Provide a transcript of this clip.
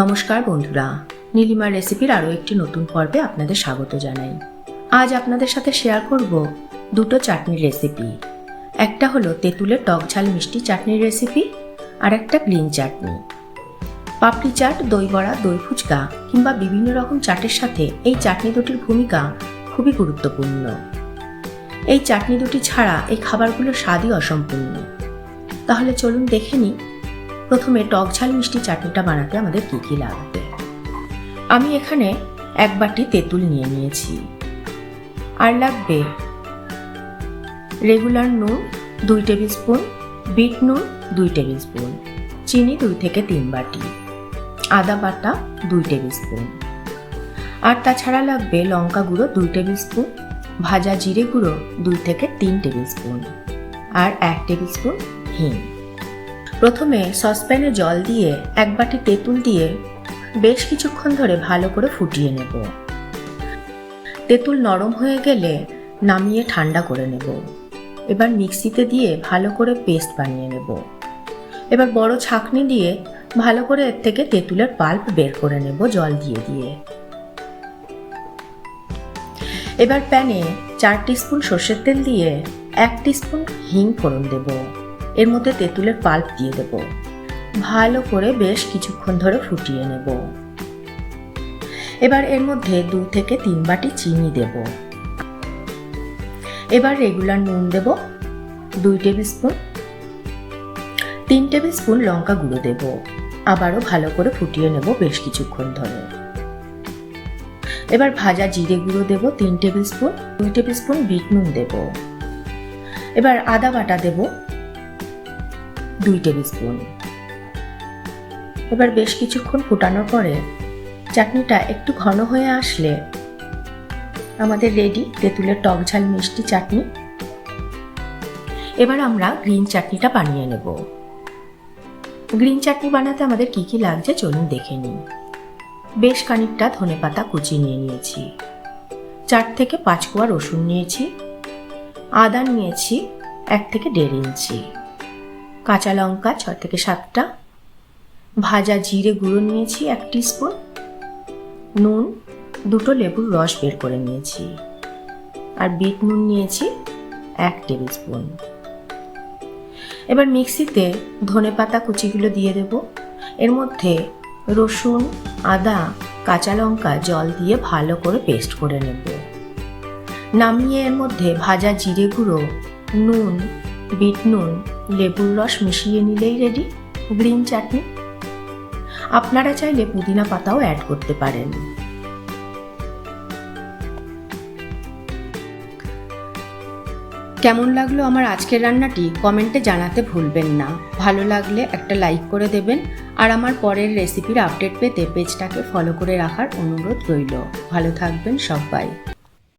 নমস্কার বন্ধুরা, নীলিমার রেসিপির আরও একটি নতুন পর্বে আপনাদের স্বাগত জানাই। আজ আপনাদের সাথে শেয়ার করব দুটো চাটনির রেসিপি। একটা হলো তেঁতুলের টক ঝাল মিষ্টি চাটনির রেসিপি, আর একটা গ্রিন চাটনি। পাপড়ি চাট, দই বড়া, দই ফুচকা, কিংবা বিভিন্ন রকম চাটের সাথে এই চাটনি দুটির ভূমিকা খুবই গুরুত্বপূর্ণ। এই চাটনি দুটি ছাড়া এই খাবারগুলোর স্বাদই অসম্পূর্ণ। তাহলে চলুন দেখে নিই প্রথমে টক ঝাল মিষ্টি চাটনিটা বানাতে আমাদের কী কী লাগবে। আমি এখানে এক বাটি তেঁতুল নিয়ে নিয়েছি। আর লাগবে রেগুলার নুন দুই টেবিল স্পুন, বিট নুন দুই টেবিল স্পুন, চিনি দুই থেকে তিন বাটি, আদা বাটা দুই টেবিল স্পুন। আর তাছাড়া লাগবে লঙ্কা গুঁড়ো দুই টেবিল স্পুন, ভাজা জিরে গুঁড়ো দুই থেকে তিন টেবিল স্পুন, আর এক টেবিল স্পুন হিং। প্রথমে সসপ্যানে জল দিয়ে এক বাটি তেঁতুল দিয়ে বেশ কিছুক্ষণ ধরে ভালো করে ফুটিয়ে নেব। তেঁতুল নরম হয়ে গেলে নামিয়ে ঠান্ডা করে নেব। এবার মিক্সিতে দিয়ে ভালো করে পেস্ট বানিয়ে নেব। এবার বড় ছাঁকনি দিয়ে ভালো করে এর থেকে তেঁতুলের পাল্প বের করে নেব জল দিয়ে দিয়ে। এবার প্যানে চার টিস্পুন সর্ষের তেল দিয়ে এক টিস্পুন হিং ফোড়ন দেব। এর মধ্যে তেঁতুলের পাল্প দিয়ে দেব। ভালো করে বেশ কিছুক্ষণ ধরে ফুটিয়ে নেব। এবার এর মধ্যে দু থেকে তিন বাটি চিনি দেব। এবার রেগুলার নুন দেব, দুই টেবিল স্পুন, তিন টেবিল স্পুন লঙ্কা গুঁড়ো দেব। আবারও ভালো করে ফুটিয়ে নেব বেশ কিছুক্ষণ ধরে। এবার ভাজা জিরে গুঁড়ো দেব, তিন টেবিল স্পুন, দুই টেবিল স্পুন বিট নুন দেব। এবার আদা বাটা দেব দুই টেবিল স্পুন। এবার বেশ কিছুক্ষণ ফুটানোর পরে চাটনিটা একটু ঘন হয়ে আসলে আমাদের রেডি তেঁতুলের টক ঝাল মিষ্টি চাটনি। এবার আমরা গ্রিন চাটনিটা বানিয়ে নেব। গ্রিন চাটনি বানাতে আমাদের কি কি লাগছে চলুন দেখে নিই। বেশ খানিকটা ধনে পাতা কুচি নিয়ে নিয়েছি। চার থেকে পাঁচ কোয়া রসুন নিয়েছি। আদা নিয়েছি এক থেকে দেড় ইঞ্চি। কাঁচা লঙ্কা ছ থেকে সাতটা। ভাজা জিরে গুঁড়ো নিয়েছি এক স্পুন নুন, দুটো লেবুর রস বের করে নিয়েছি। আর বিট নুন নিয়েছি এক টেবিল স্পুন এবার মিক্সিতে ধনে পাতা কুচিগুলো দিয়ে দেব। এর মধ্যে রসুন, আদা, কাঁচা লঙ্কা জল দিয়ে ভালো করে পেস্ট করে নেব। নামিয়ে এর মধ্যে ভাজা জিরে গুঁড়ো, নুন, বিট নুন লেবুর রস মিশিয়ে নিলেই রেডি গ্রিন চাটনি আপনারা চাইলে পুদিনা পাতাও অ্যাড করতে পারেন। কেমন লাগল আমার আজকের রান্নাটি? কমেন্টে জানাতে ভুলবেন না। ভালো লাগলে একটা লাইক করে দেবেন। আর আমার পরের রেসিপির আপডেট পেতে পেজটাকে ফলো করে রাখার অনুরোধ রইল। ভালো থাকবেন সবাই।